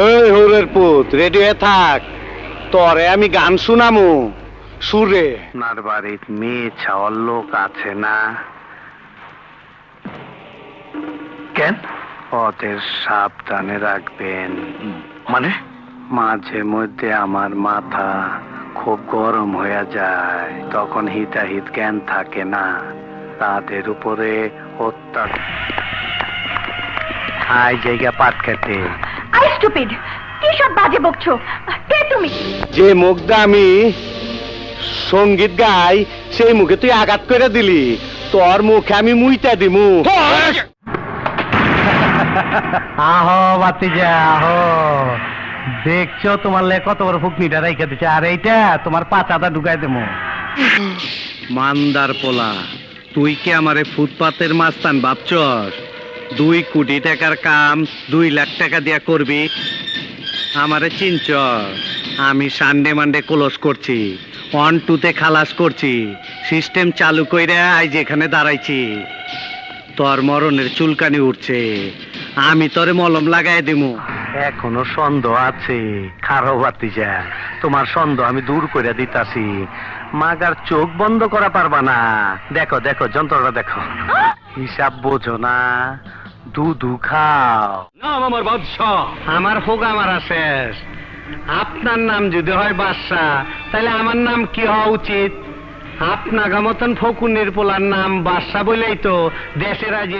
এই হরের পুত রেডি হয়ে থাক। তরে আমি গান শুনামু। সুরে আপনার বাড়ির মেয়ে ছাওয়ার লোক আছে না? কেন? সাবধানে রাখবেন। মানে? মাঝে মধ্যে আমার মাথা খুব গরম হয়ে যায়। তখন হিতাহিত জ্ঞান থাকে না। তাদের উপরে অত্যাচার। হাই জায়গা পাট খেতে। স্টুপিড কি সব বাজে বকছো? কে তুমি? যে মুখটা আমি সংগীত গাই সেই মুখে তুই আঘাত করে দিলি। তোর মুখে আমি মুইটা দিমু। আহো বাতিজা আহো। দেখছ তোমার লে কত বড় ফুকনিটা রাইখা দিচ্ছে আর এইটা তোমার পাচাটা ঢুকাই দেবো মান্দার পোলা তুই কি আমারে ফুটপাতের মাস্তান ভাবছস? দুই কোটি টাকার কাম দুই লাখ টাকা দিয়া করবি। আমারে চিনচ আমি সানডে মানডে ক্লোজ করছি অন টুতে খালাস করছি, সিস্টেম চালু কইরা আজ যেখানে দাঁড়াইছি। তোর মরণের চুলকানি উঠছে, আমি তোরে মলম লাগাই দিমু। এখনও সন্দেহ আছে, খারো বাতিজা তোমার সন্দেহ আমি দূর করে দিতাছি। মাগার চোখ বন্ধ করা পারবা না। দেখো দেখো, যন্ত্রটা দেখো। হিসাব বোঝো না। দুধু খাও। নাম আমার বাদশাহ। আমার হোক আমার শেষ। আপনার নাম যদি হয় বাদশাহ তাহলে আমার নাম কি হওয়া উচিত? আপনার মতন ফকুনের পোলার নাম বাদশাহ বলেই তো দেশের আজ